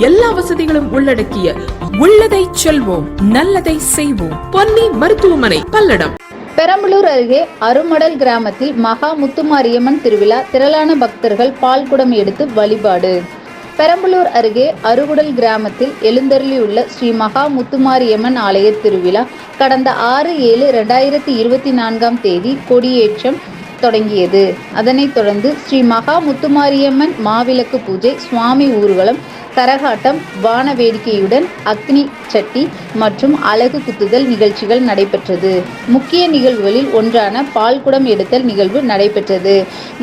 எல்லா வசதிகளும் உள்ளடக்கிய உள்ளதை செல்வோம் நல்லதை செய்வோம். பொன்னி மருத்துவமனை பல்லடம். பெரம்பலூர் அருகே அருமடல் கிராமத்தில் மகா முத்துமாரியம்மன் திருவிழா திரளான பக்தர்கள் பால்குடம் எடுத்து வழிபாடு. பெரம்பலூர் அருகே அருகுடல் கிராமத்தில் எழுந்தருளியுள்ள ஸ்ரீ மகா முத்துமாரியம்மன் ஆலய திருவிழா கடந்த ஆறு ஏழு ரெண்டாயிரத்தி இருபத்தி நான்காம் தேதி கொடியேற்றம் தொடங்கியது. அதனைத் தொடர்ந்து ஸ்ரீ மகா முத்துமாரியம்மன் மாவிளக்கு பூஜை சுவாமி ஊர்வலம் கரகாட்டம் வான வேடிக்கையுடன் அக்னி சட்டி மற்றும் அலகு குத்துதல் நிகழ்ச்சிகள் நடைபெற்றது. முக்கிய நிகழ்வுகளில் ஒன்றான பால்குடம் எடுத்தல் நிகழ்வு நடைபெற்றது.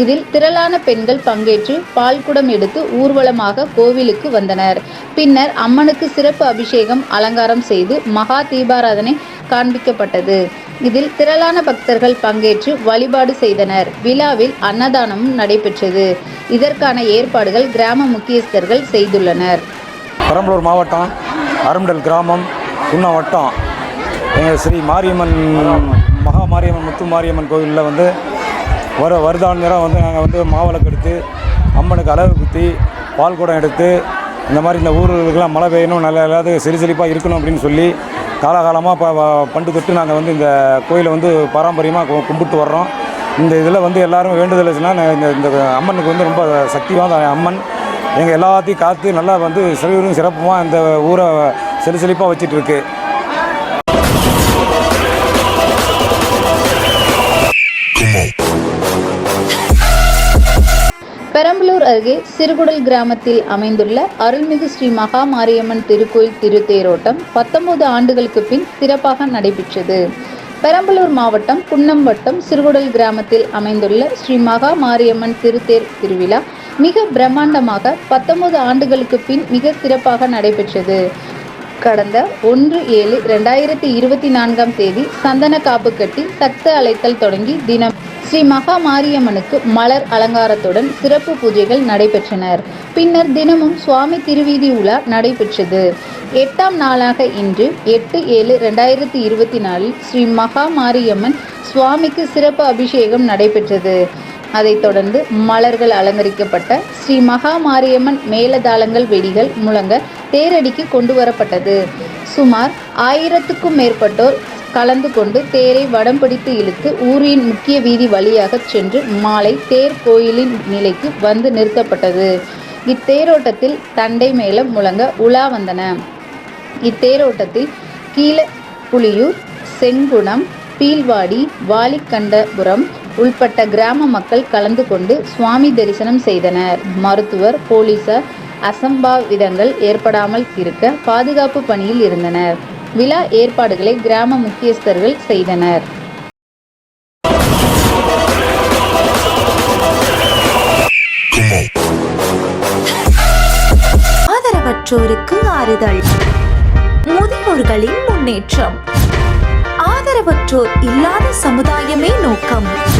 இதில் திரளான பெண்கள் பங்கேற்று பால்குடம் எடுத்து ஊர்வலமாக கோவிலுக்கு வந்தனர். பின்னர் அம்மனுக்கு சிறப்பு அபிஷேகம் அலங்காரம் செய்து மகா தீபாராதனை காண்பிக்கப்பட்டது. இதில் திரளான பக்தர்கள் பங்கேற்று வழிபாடு செய்தனர். விழாவில் அன்னதானமும் நடைபெற்றது. இதற்கான ஏற்பாடுகள் கிராம முக்கியஸ்தர்கள் செய்துள்ளனர். பெரம்பலூர் மாவட்டம் அரும்படல் கிராமம் குன்னம் வட்டம். எங்கள் ஸ்ரீ மாரியம்மன் மகா மாரியம்மன் முத்து மாரியம்மன் கோவிலில் வந்து வர வருடான் நேரம் வந்து நாங்கள் வந்து மாவிளக்கு எடுத்து அம்மனுக்கு அளவு குத்தி பால் குடம் எடுத்து இந்த மாதிரி இந்த ஊர்களுக்கெல்லாம் மழை பெய்யணும் நல்ல எல்லாத்துக்கும் சிறு செழிப்பாக இருக்கணும் அப்படின்னு சொல்லி காலகாலமாக இப்போ பண்டு தொட்டு நாங்கள் வந்து இந்த கோயிலை வந்து பாரம்பரியமாக கும்பிட்டு வர்றோம். இந்த இதில் வந்து எல்லோரும் வேண்டுதல் வச்சுன்னா இந்த இந்த அம்மனுக்கு வந்து ரொம்ப சக்தி வாய்ந்த அம்மன். எங்கள் எல்லாத்தையும் காத்து நல்லா வந்து சிறுவரும் சிறப்புமாக இந்த ஊரை செழி செழிப்பாக வச்சிட்டு அருகே சிறுகுடல் கிராமத்தில் அமைந்துள்ள அருள்மிகு ஸ்ரீ மகா மாரியம்மன் திருக்கோயில் திருத்தேரோட்டம் பத்தொன்பது ஆண்டுகளுக்கு பின் சிறப்பாக நடைபெற்றது. பெரம்பலூர் மாவட்டம் குன்னம் வட்டம் சிறுகுடல் கிராமத்தில் அமைந்துள்ள ஸ்ரீ மகா மாரியம்மன் திருத்தேர் திருவிழா மிக பிரம்மாண்டமாக பத்தொன்பது ஆண்டுகளுக்கு பின் மிக சிறப்பாக நடைபெற்றது. கடந்த ஒன்று ஏழு ரெண்டாயிரத்தி இருபத்தி நான்காம் தேதி சந்தன காப்பு கட்டி சக்த அழைத்தல் தொடங்கி தினம் ஸ்ரீ மகா மாரியம்மனுக்கு மலர் அலங்காரத்துடன் சிறப்பு பூஜைகள் நடைபெற்றனர். பின்னர் தினமும் சுவாமி திருவீதி உலா நடைபெற்றது. எட்டாம் நாளாக இன்று எட்டு ஏழு ரெண்டாயிரத்தி இருபத்தி நாலில் ஸ்ரீ மகா மாரியம்மன் சுவாமிக்கு சிறப்பு அபிஷேகம் நடைபெற்றது. அதைத் தொடர்ந்து மலர்கள் அலங்கரிக்கப்பட்ட ஸ்ரீ மகா மாரியம்மன் மேலதாளங்கள் வெடிகள் முழங்க தேரடிக்கு கொண்டு வரப்பட்டது. சுமார் ஆயிரத்துக்கும் மேற்பட்டோர் கலந்து கொண்டு தேரை வடம் பிடித்து இழுத்து ஊரின் முக்கிய வீதி வழியாக சென்று மாலை தேர் கோயிலின் நிலைக்கு வந்து நிறுத்தப்பட்டது. இத்தேரோட்டத்தில் தண்டை மேளம் முழங்க உலா வந்தன. இத்தேரோட்டத்தில் கீழ புலியூர் செங்குணம் பீல்வாடி வாலிக்கண்டபுரம் உள்பட்ட கிராம மக்கள் கலந்து கொண்டு சுவாமி தரிசனம் செய்தனர். மருத்துவர் போலீசார் அசம்பாவிதங்கள் ஏற்படாமல் இருக்க பாதுகாப்பு பணியில் இருந்தனர். விழா ஏற்பாடுகளை கிராம முக்கியஸ்தர்கள் செய்தனர். ஆதரவற்றோருக்கு ஆறுதல். முதியோர்களின் முன்னேற்றம். ஆதரவற்றோர் இல்லாத சமுதாயமே நோக்கம்.